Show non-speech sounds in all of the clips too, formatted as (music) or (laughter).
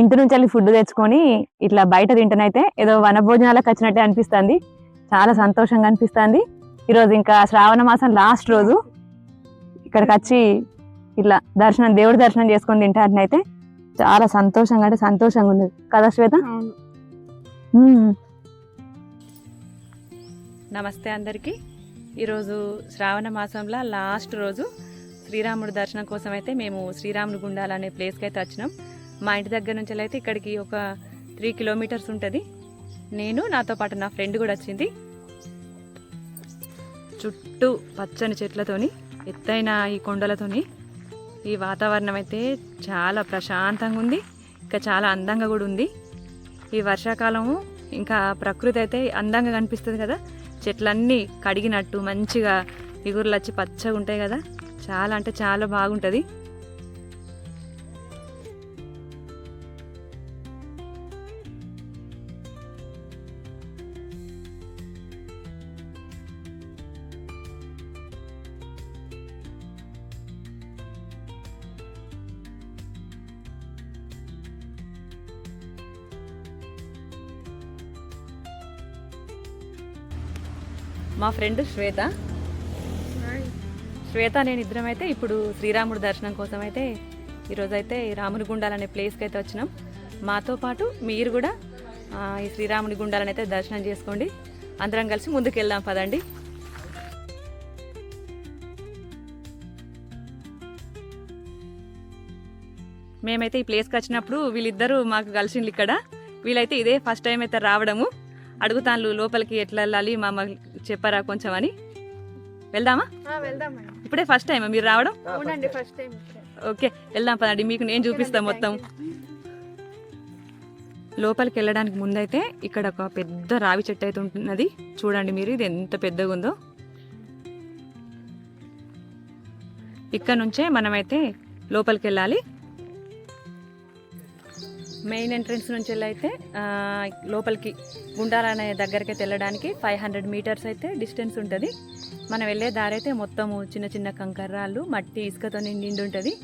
ఇంటి నుంచి వెళ్ళి ఫుడ్ తెచ్చుకొని ఇట్లా బయట తింటనైతే ఏదో వన భోజనాలకు వచ్చినట్టే అనిపిస్తుంది. చాలా సంతోషంగా అనిపిస్తుంది. ఈరోజు ఇంకా శ్రావణ మాసం లాస్ట్ రోజు ఇక్కడికి వచ్చి ఇట్లా దర్శనం దేవుడి దర్శనం చేసుకొని తింటానైతే చాలా సంతోషంగా అంటే సంతోషంగా ఉంది. కదా శ్వేత. నమస్తే అందరికీ. ఈరోజు శ్రావణ మాసంలో లాస్ట్ రోజు శ్రీరాముడి దర్శనం కోసం అయితే మేము శ్రీరాముడి గుండాల అనే ప్లేస్కి అయితే వచ్చినాం. మా ఇంటి దగ్గర నుంచి అయితే ఇక్కడికి ఒక త్రీ కిలోమీటర్స్ ఉంటుంది. నేను నాతో పాటు నా ఫ్రెండ్ కూడా వచ్చింది. చుట్టూ పచ్చని చెట్లతోని ఎత్తైన ఈ కొండలతోని ఈ వాతావరణం అయితే చాలా ప్రశాంతంగా ఉంది. ఇంకా చాలా అందంగా కూడా ఉంది. ఈ వర్షాకాలము ఇంకా ప్రకృతి అయితే అందంగా కనిపిస్తుంది కదా. చెట్లన్నీ కడిగినట్టు మంచిగా ఇగురులు వచ్చి పచ్చగా ఉంటాయి కదా. చాలా అంటే చాలా బాగుంటుంది. మా ఫ్రెండ్ శ్వేత. శ్వేత నేను ఇద్దరం అయితే ఇప్పుడు శ్రీరాముడి దర్శనం కోసం అయితే ఈరోజు అయితే ఈ రాముని గుండాలు అనే ప్లేస్కి అయితే వచ్చినాం. మాతో పాటు మీరు కూడా ఈ శ్రీరాముని గుండాలను అయితే దర్శనం చేసుకోండి. అందరం కలిసి ముందుకు వెళ్దాం పదండి. మేమైతే ఈ ప్లేస్కి వచ్చినప్పుడు వీళ్ళిద్దరూ మాకు కలిసిండ్రు ఇక్కడ. వీళ్ళైతే ఇదే ఫస్ట్ టైం అయితే రావడము. అడుగుతాను లోపలికి ఎట్లా వెళ్ళాలి మా చెప్పారా కొంచెం అని వెళ్దామా వెళ్దాం మేడం. ఇప్పుడే ఫస్ట్ టైం మీరు రావడం? అవునండి ఫస్ట్ టైం ఓకే వెళ్దాం పదండి మీకు నేను చూపిస్తాను మొత్తం. లోపలికి వెళ్ళడానికి ముందైతే ఇక్కడ ఒక పెద్ద రావి చెట్టు అయితే ఉంటున్నది. చూడండి మీరు ఇది ఎంత పెద్దగా ఉందో. ఇక్కడ నుంచే మనమైతే లోపలికి వెళ్ళాలి. మెయిన్ ఎంట్రన్స్ నుంచి వెళ్ళి అయితే లోపలికి గుండాలనే దగ్గరికి వెళ్ళడానికి ఫైవ్ హండ్రెడ్ మీటర్స్ అయితే డిస్టెన్స్ ఉంటుంది. మనం వెళ్ళే దారి అయితే మొత్తము చిన్న చిన్న కంకర్రాళ్ళు మట్టి ఇసుకతో నిండి ఉంటుంది.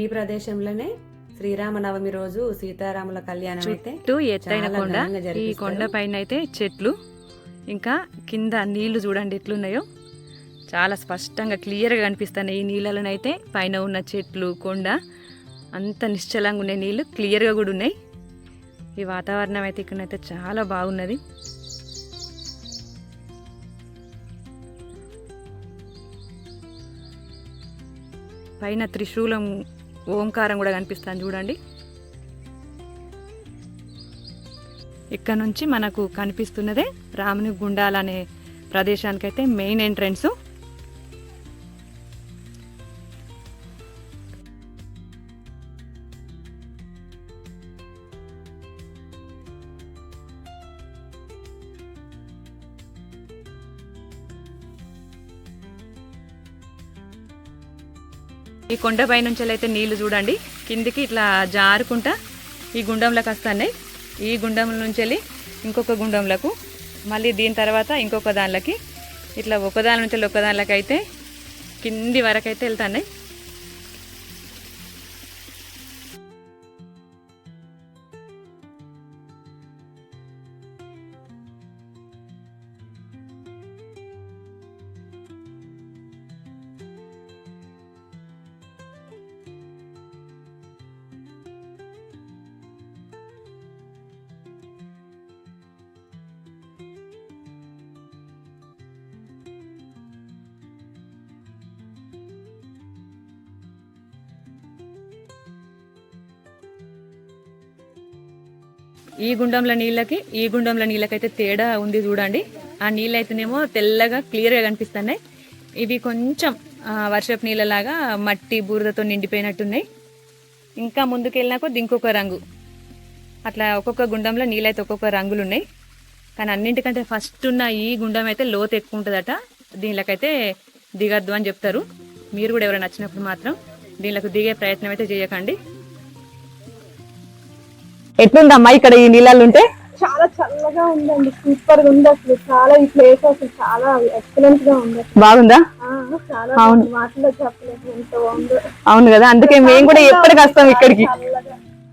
ఈ ప్రదేశంలోనే శ్రీరామనవమి రోజు సీతారాముల కళ్యాణం అయితే చుట్టూ ఎత్తైన కొండ. ఈ. కొండ పైన అయితే చెట్లు ఇంకా కింద నీళ్ళు చూడండి ఎట్లున్నాయో. చాలా స్పష్టంగా క్లియర్గా కనిపిస్తున్నాయి ఈ నీళ్ళలోనైతే. పైన ఉన్న చెట్లు కొండ అంత నిశ్చలంగా ఉన్నాయి నీళ్ళు క్లియర్గా కూడా ఉన్నాయి. ఈ వాతావరణం అయితే ఇక్కడైతే చాలా బాగున్నది. పైన త్రిశూలం ఓంకారం కూడా కనిపిస్తాను చూడండి. ఇక్కడ నుంచి మనకు కనిపిస్తున్నదే రాముని గుండాల అనే ప్రదేశానికైతే మెయిన్ ఎంట్రన్స్ ఈ కొండపై నుంచి అయితే నీళ్ళు చూడండి. కిందికి ఇట్లా జారుకుంటా ఈ గుండంలోకి వస్తున్నాయి ఈ గుండం నుంచి వెళ్ళి ఇంకొక గుండంలకు మళ్ళీ దీని తర్వాత ఇంకొక దానిలోకి. ఇట్లా ఒక దాని నుంచి వెళ్ళి ఒక దానిలోకి అయితే కింది వరకు అయితే వెళ్తున్నాయి. ఈ గుండంలో నీళ్ళకి ఈ గుండంలో నీళ్ళకైతే తేడా ఉంది చూడండి. ఆ నీళ్ళు అయితేనేమో తెల్లగా క్లియర్గా కనిపిస్తున్నాయి. ఇవి కొంచెం వర్షపు నీళ్ళలాగా మట్టి బూరదతో నిండిపోయినట్టున్నాయి. ఇంకా ముందుకు వెళ్ళినా ఇంకొక రంగు. అట్లా ఒక్కొక్క గుండంలో నీళ్ళైతే ఒక్కొక్క రంగులు ఉన్నాయి కానీ అన్నింటికంటే ఫస్ట్ ఉన్న ఈ గుండం అయితే లోతు ఎక్కువ ఉంటుందట దీనిలోకైతే దిగద్దు అని చెప్తారు. మీరు కూడా ఎవరైనా నచ్చినప్పుడు మాత్రం దీనిలోకి దిగే ప్రయత్నం అయితే చేయకండి. ఎట్లుందమ్మా ఇక్కడ ఈ నీళ్ళల్లో ఉంటే? చాలా చల్లగా ఉందండి సూపర్గా ఉంది అసలు. చాలా ఈ ప్లేస్ అసలు చాలా ఎక్సలెంట్గా ఉంది బాగుందా? ఆ, చాలా అవును. మాటల్లో చెప్పలేదు ఎంత బాగుందో. అవును కదా అందుకే మేము కూడా ఎప్పటికి వస్తాం ఇక్కడికి.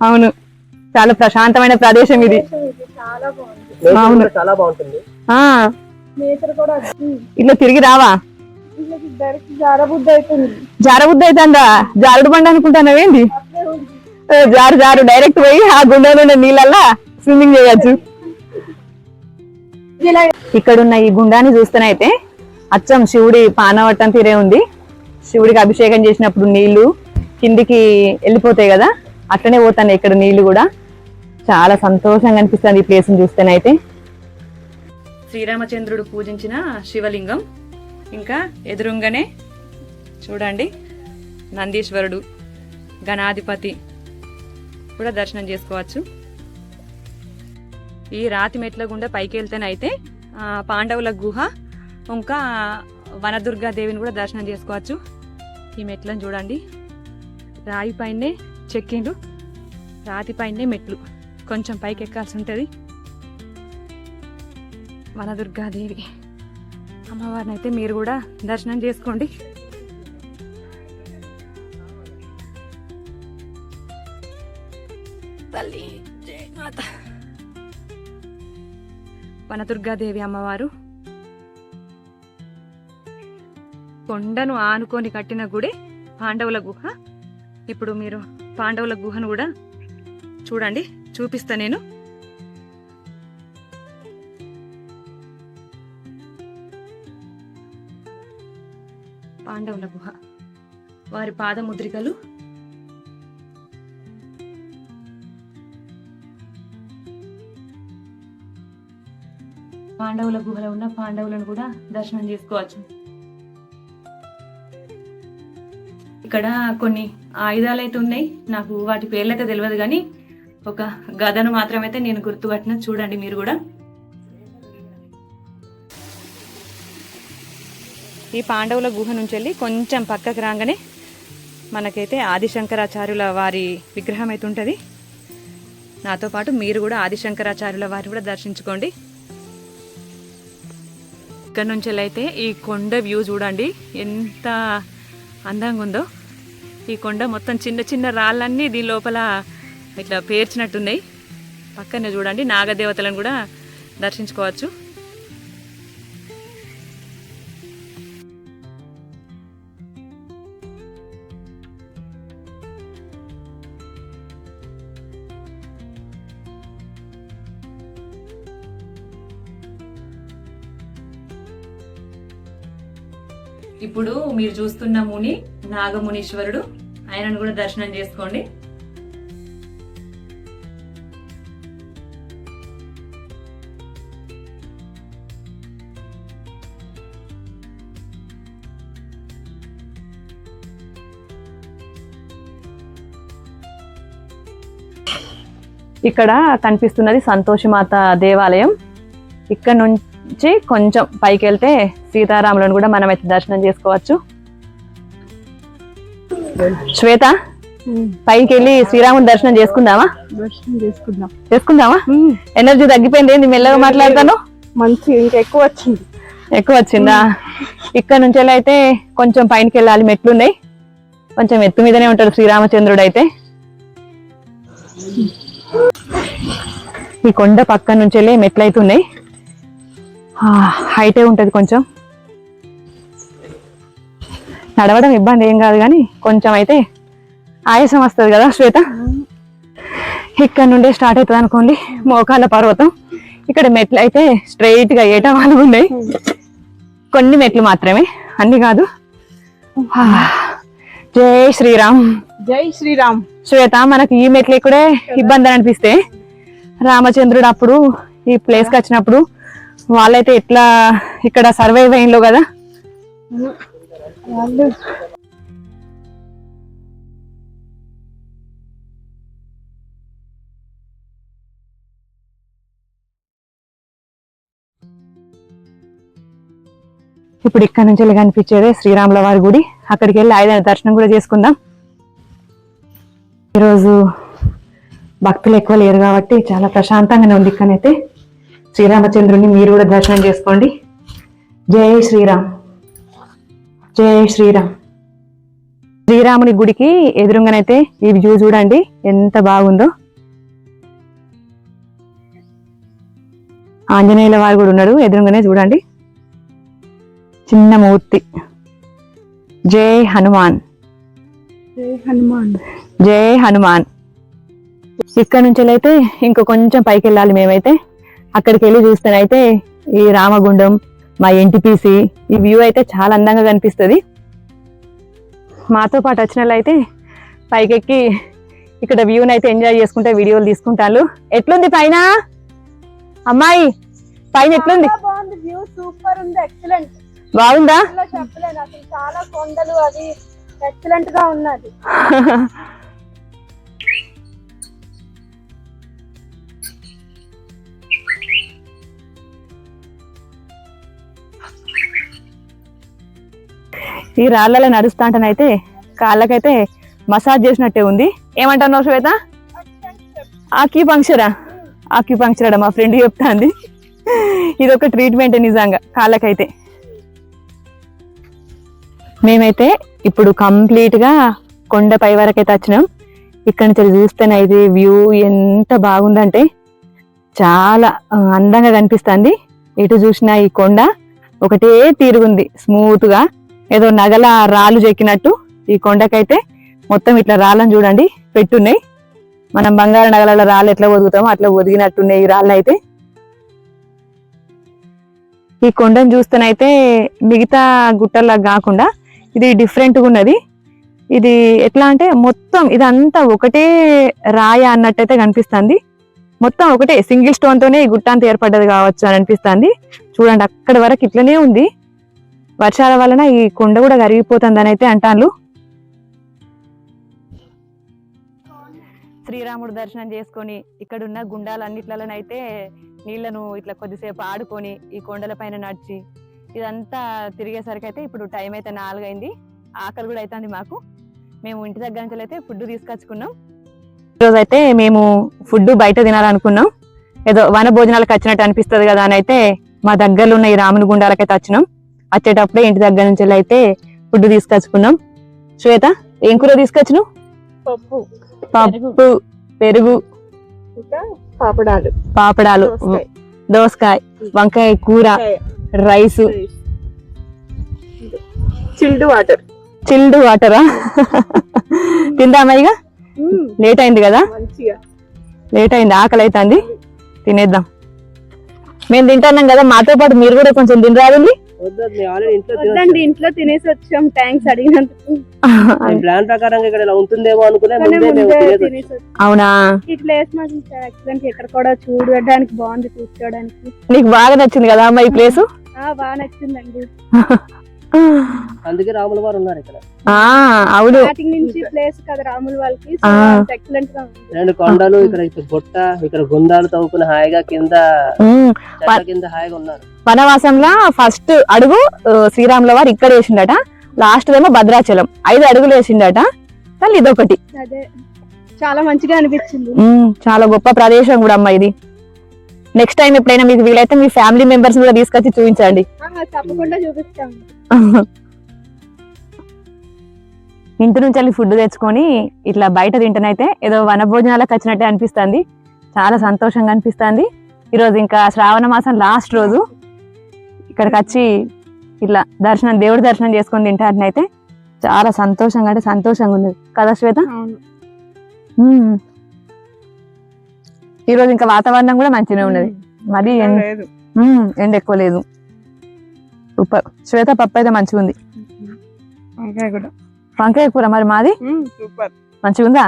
అవును. చాలా ప్రశాంతమైన ప్రదేశం ఇది. చాలా బాగుంది. అవును. చాలా బాగుంటుంది. ఆ. నేచర్ కూడా ఉమ్, ఇట్లా తిరిగి రావా? జారబుద్ధి అవుతుంది జారబుద్ధి అవుతుందా జారుడు బండి ఏ, జారు జారు డైరెక్ట్ పోయి ఆ గుండెలో ఉన్న నీళ్ళల్లా స్విమ్మింగ్ చేయొచ్చు. ఇక్కడ ఉన్న ఈ గుండాన్ని చూస్తేనైతే అచ్చం శివుడి పానవట్టం తీరే ఉంది. శివుడికి అభిషేకం చేసినప్పుడు నీళ్ళు కిందికి వెళ్ళిపోతాయి కదా అట్లనే పోతాను ఇక్కడ నీళ్ళు కూడా. చాలా సంతోషంగా అనిపిస్తుంది ఈ ప్లేస్ని చూస్తేనైతే శ్రీరామచంద్రుడు పూజించిన శివలింగం. ఇంకా ఎదురుంగానే చూడండి నందీశ్వరుడు గణాధిపతి కూడా దర్శనం చేసుకోవచ్చు. ఈ రాతి మెట్ల గుండా పైకి వెళ్తేనైతే పాండవుల గుహ ఇంకా వనదుర్గా దేవిని కూడా దర్శనం చేసుకోవచ్చు. ఈ మెట్లను చూడండి. రాయి పైనే చెక్కిండు రాతి పైనే మెట్లు. కొంచెం పైకి ఎక్కాల్సి ఉంటుంది. వనదుర్గాదేవి అమ్మవారిని అయితే మీరు కూడా దర్శనం చేసుకోండి. వనదుర్గాదేవి అమ్మవారు. కొండను ఆనుకొని కట్టిన గుడి పాండవుల గుహ. ఇప్పుడు మీరు పాండవుల గుహను కూడా చూడండి చూపిస్తా నేను. పాండవుల గుహ. వారి పాదముద్రికలు పాండవుల గుహలో ఉన్న పాండవులను కూడా దర్శనం చేసుకోవచ్చు. ఇక్కడ కొన్ని ఆయుధాలు అయితే ఉన్నాయి. నాకు వాటి పేర్లు అయితే తెలియదు కానీ ఒక గదను మాత్రమైతే నేను గుర్తుపట్టిన. చూడండి మీరు కూడా. ఈ పాండవుల గుహ నుంచి వెళ్ళి కొంచెం పక్కకు రాగానే మనకైతే ఆదిశంకరాచార్యుల వారి విగ్రహం అయితే ఉంటుంది. నాతో పాటు మీరు కూడా ఆదిశంకరాచార్యుల వారిని కూడా దర్శించుకోండి. ఇక్కడ నుంచి అయితే ఈ కొండ వ్యూ చూడండి. ఎంత అందంగా ఉందో ఈ కొండ మొత్తం చిన్న చిన్న రాళ్ళన్నీ దీని లోపల ఇట్లా పేర్చినట్టున్నాయి. పక్కనే చూడండి నాగదేవతలను కూడా దర్శించుకోవచ్చు. ఇప్పుడు మీరు చూస్తున్న ముని నాగమునీశ్వరుడు. ఆయనను కూడా దర్శనం చేసుకోండి. ఇక్కడ కనిపిస్తున్నది సంతోషమాత దేవాలయం. ఇక్కడ నుంచి కొంచెం పైకి వెళ్తే సీతారాములను కూడా మనం అయితే దర్శనం చేసుకోవచ్చు. శ్వేత పైకి వెళ్ళి శ్రీరాముని దర్శనం చేసుకుందామా? దర్శనం చేసుకుందాం. చేసుకుందామా? ఎనర్జీ తగ్గిపోయింది ఏంది మెల్లగా మాట్లాడతాను? మంచి ఇంకా ఎక్కువ వచ్చింది. ఎక్కువ వచ్చిందా? ఇక్కడ నుంచి వెళ్ళి అయితే కొంచెం పైనకి వెళ్ళాలి మెట్లున్నాయి. కొంచెం ఎత్తు మీదనే ఉంటాడు శ్రీరామచంద్రుడు అయితే. ఈ కొండ పక్క నుంచి వెళ్ళి మెట్లు అయితే ఉన్నాయి. హైటే ఉంటది కొంచెం. నడవడం ఇబ్బంది ఏం కాదు కానీ కొంచెం అయితే ఆయాసం వస్తుంది కదా శ్వేత. ఇక్కడ నుండే స్టార్ట్ అవుతుంది అనుకోండి మోకాళ్ళ పర్వతం. ఇక్కడ మెట్లు అయితే స్ట్రైట్గా ఏటా వాళ్ళు ఉన్నాయి. కొన్ని మెట్లు మాత్రమే అన్ని కాదు. జై శ్రీరామ్. జై శ్రీరామ్. శ్వేత మనకి ఈ మెట్లు ఎక్కుడే ఇబ్బంది అని అనిపిస్తే రామచంద్రుడు అప్పుడు ఈ ప్లేస్కి వచ్చినప్పుడు వాళ్ళైతే ఎట్లా ఇక్కడ సర్వైవ్ అయిందో కదా? వాళ్ళు ఇప్పుడు ఇక్కడ నుంచి వెళ్ళి కనిపించేదే శ్రీరాముల వారి గుడి. అక్కడికి వెళ్ళి ఆయన దర్శనం కూడా చేసుకుందాం. ఈరోజు భక్తులు ఎక్కువ లేరు కాబట్టి చాలా ప్రశాంతంగానే ఉంది ఇక్కడైతే శ్రీరామచంద్రుని మీరు కూడా దర్శనం చేసుకోండి. జై శ్రీరామ్. జై శ్రీరామ్. శ్రీరాముని గుడికి ఎదురుగానైతే ఈ వ్యూ చూడండి ఎంత బాగుందో. ఆంజనేయుల వారు కూడా ఉన్నారు ఎదురుగానే చూడండి. చిన్న మూర్తి. జై హనుమాన్. జై హనుమాన్. జై హనుమాన్. ఇక్కడ నుంచి అయితే ఇంకో కొంచెం పైకి వెళ్ళాలి మేమైతే. అక్కడికి వెళ్ళి చూస్తేనైతే ఈ రామగుండం మా ఎన్టీపీసీ ఈ వ్యూ అయితే చాలా అందంగా కనిపిస్తుంది. మాతో పాటు వచ్చిన అయితే పైకెక్కి ఇక్కడ వ్యూని అయితే ఎంజాయ్ చేసుకుంటే వీడియోలు తీసుకుంటారు ఎట్లుంది పైన? అమ్మాయి పైన ఎట్లుంది? బాగుంది సూపర్ ఉంది ఎక్సలెంట్ చాలా కొండలు అది ఎక్సలెంట్గా ఉన్నది. (laughs) ఈ రాళ్ళలో నడుస్తాంటనైతే కాళ్ళకైతే మసాజ్ చేసినట్టే ఉంది. ఏమంటున్నావు శ్వేత? ఆక్యుపంక్చరా ఆక్యుపంక్చర్ మా ఫ్రెండ్ చెప్తాంది ఇది ఒక ట్రీట్మెంట్ నిజంగా కాళ్ళకైతే. మేమైతే ఇప్పుడు కంప్లీట్గా కొండపై వరకు అయితే వచ్చినాం. ఇక్కడ నుంచి చూస్తేనైతే వ్యూ ఎంత బాగుందంటే చాలా అందంగా కనిపిస్తుంది. ఎటు చూసినా ఈ కొండ ఒకటే తీరుగుంది స్మూత్గా ఏదో నగల రాళ్ళు చెక్కినట్టు ఈ కొండకైతే మొత్తం ఇట్లా రాళ్ళని చూడండి పెట్టున్నాయి. మనం బంగారు నగల రాళ్ళు ఎట్లా ఒదుగుతామో అట్లా ఒదిగినట్టున్నాయి ఈ రాళ్ళు అయితే ఈ కొండను చూస్తేనైతే మిగతా గుట్టల్లా కాకుండా ఇది డిఫరెంట్గా ఉన్నది. ఇది ఎట్లా అంటే మొత్తం ఇదంతా ఒకటే రాయ అన్నట్టయితే కనిపిస్తుంది. మొత్తం ఒకటే సింగిల్ స్టోన్తోనే ఈ గుట్ట అంతా ఏర్పడ్డది కావచ్చు అని అనిపిస్తుంది. చూడండి అక్కడి వరకు ఇట్లనే ఉంది. వర్షాల వలన ఈ కొండ కూడా కరిగిపోతుందని అయితే అంటాను శ్రీరాముడు దర్శనం చేసుకొని ఇక్కడ ఉన్న గుండాలన్నిట్లలోనైతే నీళ్ళను ఇట్లా కొద్దిసేపు ఆడుకొని ఈ కొండల పైన నడిచి ఇదంతా తిరిగేసరికి అయితే ఇప్పుడు టైం అయితే నాలుగైంది. ఆకలి కూడా అవుతుంది మాకు. మేము ఇంటి దగ్గర నుంచి అయితే ఫుడ్ తీసుకొచ్చుకున్నాం. ఈరోజు అయితే మేము ఫుడ్ బయట తినాలనుకున్నాం. ఏదో వన భోజనాలకు వచ్చినట్టు అనిపిస్తుంది కదా అని అయితే మా దగ్గరలో ఉన్న ఈ రాముని గుండాలకైతే వచ్చినాం. వచ్చేటప్పుడే ఇంటి దగ్గర నుంచి అయితే ఫుడ్ తీసుకొచ్చుకున్నాం. శ్వేత ఏం కూర తీసుకొచ్చినావు? పప్పు పప్పు పెరుగు. పాపడాలు. పాపడాలు దోసకాయ. వంకాయ కూర రైస్. Chilled water. చిల్డ్ వాటరా? తిందామా ఇక లేట్ అయింది కదా? లేట్ అయింది ఆకలి అవుతుంది తినేద్దాం. మేము తింటున్నాం కదా మాతో పాటు మీరు కూడా కొంచెం తినరాదండి? ఇంట్లో వద్దండి ఇంట్లో తినేసి వచ్చాం థ్యాంక్స్ అడిగినందుకు. (laughs) ప్లాన్ ప్రకారంగా ఇక్కడ ఇలా ఉంటుందేమో అనుకునే. అవునా? ఈ ప్లేస్ మాకు ఎక్సలెంట్ ఇక్కడ కూడా చూడడానికి బాగుంది కూర్చోడానికి నీకు బాగా నచ్చింది కదా అమ్మ ఈ ప్లేస్ ఆ బాగా నచ్చిందండి. (laughs) అందుకే రాముల వారు ఉన్నారు ఇక్కడ. ఆ అవును. స్టార్టింగ్ నుంచి ప్లేస్ కదా రాముల వాళ్ళకి. ఎక్సలెంట్గా ఉంది. రెండు కొండలు ఇక్కడ ఇక్కడ గుట్ట ఇక్కడ గుండాలు తవ్వుకుని హాయిగా కింద కింద హాయిగా ఉన్నారు. వనవాసంలో ఫస్ట్ అడుగు శ్రీరాముల వారు ఇక్కడ వేసిండట. లాస్ట్ ఏమో భద్రాచలం. ఐదు అడుగులు వేసిండట. కానీ ఇదొకటి. అదే. చాలా మంచిగా అనిపించింది. చాలా గొప్ప ప్రదేశం కూడా అమ్మ ఇది. నెక్స్ట్ టైం ఎప్పుడైనా మీకు వీలైతే మీ ఫ్యామిలీ మెంబర్స్ కూడా తీసుకొచ్చి చూపించండి. ఆ, తప్పకుండా చూపిస్తాం ఇంటి నుంచి వెళ్ళి ఫుడ్ తెచ్చుకొని ఇట్లా బయట తింటనైతే ఏదో వన భోజనాలకు వచ్చినట్టే అనిపిస్తుంది. చాలా సంతోషంగా అనిపిస్తుంది. ఈరోజు ఇంకా శ్రావణ మాసం లాస్ట్ రోజు ఇక్కడికి వచ్చి ఇట్లా దర్శనం దేవుడి దర్శనం చేసుకొని తింటానైతే చాలా సంతోషంగా అంటే సంతోషంగా ఉంది కదా శ్వేత. ఈరోజు ఇంకా వాతావరణం కూడా మంచిగా ఉన్నది. మరి ఎండ ఎక్కువ లేదు. సూపర్ శ్వేత పప్పు అయితే మంచిగా ఉంది. వంకాయ కూర మరి మాది? సూపర్. మంచిగా ఉందా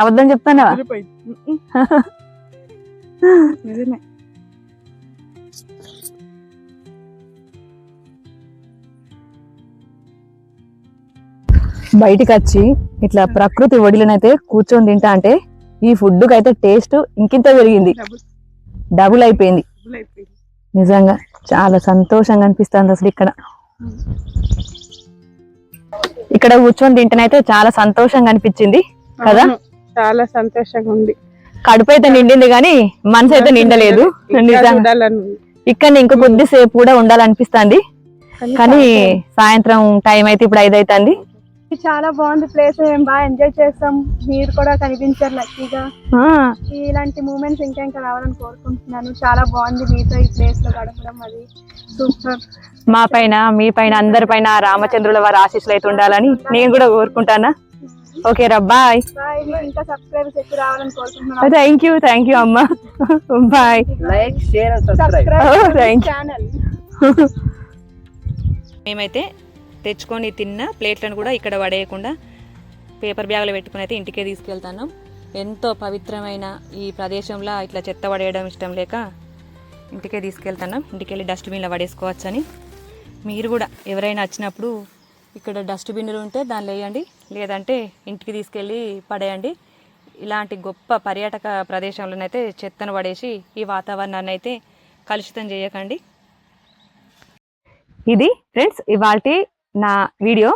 అబద్ధం చెప్తానవా (laughs) (laughs) నిజమే బయటికి వచ్చి ఇట్లా ప్రకృతి ఒడిలోనైతే కూర్చొని తింటా అంటే ఈ ఫుడ్ అయితే టేస్ట్ ఇంకింత పెరిగింది. డబుల్. అయిపోయింది నిజంగా చాలా సంతోషంగా అనిపిస్తుంది అసలు ఇక్కడ. ఇక్కడ కూర్చొని తింటేనైతే చాలా సంతోషంగా అనిపించింది కదా? చాలా సంతోషంగా ఉంది కడుపు అయితే నిండింది కానీ మనసు అయితే నిండలేదు. ఇక్కడ ఇంకా కొద్దిసేపు కూడా ఉండాలనిపిస్తుంది. కానీ సాయంత్రం. టైం అయితే ఇప్పుడు ఐదు అవుతుంది చాలా బాగుంది ప్లేస్. మేము బాగా ఎంజాయ్ చేస్తాం. మీరు కూడా కనిపించారు లక్కీగా. ఇలాంటి మూమెంట్స్ ఇంకా ఇంకా రావాలని కోరుకుంటున్నాను. చాలా బాగుంది మీతో ఈ ప్లేస్లో గడపడం అది. సూపర్. మా పైన మీ పైన అందరి పైన రామచంద్రుల వారి ఆశీస్సులు అయితే ఉండాలని నేను కూడా కోరుకుంటానా? ఓకే రా బాయ్ ఇంకా రావాలని కోరుకుంటున్నాను థ్యాంక్ యూ థ్యాంక్ యూ అమ్మా. Bye like share and subscribe thank subscribe you. Channel మేమైతే తెచ్చుకొని తిన్న ప్లేట్లను కూడా ఇక్కడ పడేయకుండా పేపర్ బ్యాగులు పెట్టుకుని అయితే ఇంటికే తీసుకెళ్తాను. ఎంతో పవిత్రమైన ఈ ప్రదేశంలో ఇట్లా చెత్త పడేయడం ఇష్టం లేక ఇంటికే తీసుకెళ్తాను. ఇంటికి వెళ్ళి డస్ట్బిన్లో పడేసుకోవచ్చని. మీరు కూడా ఎవరైనా వచ్చినప్పుడు ఇక్కడ డస్ట్బిన్లు ఉంటే దానిలో వేయండి లేదంటే ఇంటికి తీసుకెళ్ళి పడేయండి. ఇలాంటి గొప్ప పర్యాటక ప్రదేశంలోనైతే చెత్తను పడేసి ఈ వాతావరణాన్ని అయితే కలుషితం చేయకండి. ఇది ఫ్రెండ్స్ ఇవాళ నా వీడియో.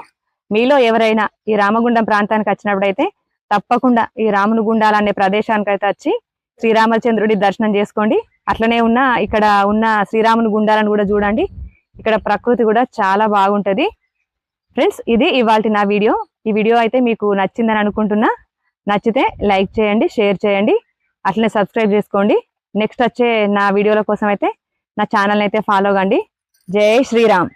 మీలో ఎవరైనా ఈ రామగుండం ప్రాంతానికి వచ్చినప్పుడైతే తప్పకుండా ఈ రామును గుండాలు అనే ప్రదేశానికి అయితే వచ్చి శ్రీరామచంద్రుడి దర్శనం చేసుకోండి. అట్లనే ఉన్న ఇక్కడ ఉన్న శ్రీరాముని గుండాలను కూడా చూడండి. ఇక్కడ ప్రకృతి కూడా చాలా బాగుంటుంది. ఫ్రెండ్స్ ఇది ఇవాళ నా వీడియో. ఈ వీడియో అయితే మీకు నచ్చిందని అనుకుంటున్నా. నచ్చితే లైక్ చేయండి షేర్ చేయండి. అట్లనే సబ్స్క్రైబ్ చేసుకోండి. నెక్స్ట్ వచ్చే నా వీడియోల కోసం అయితే నా ఛానల్ అయితే ఫాలో కండి. జై శ్రీరామ్.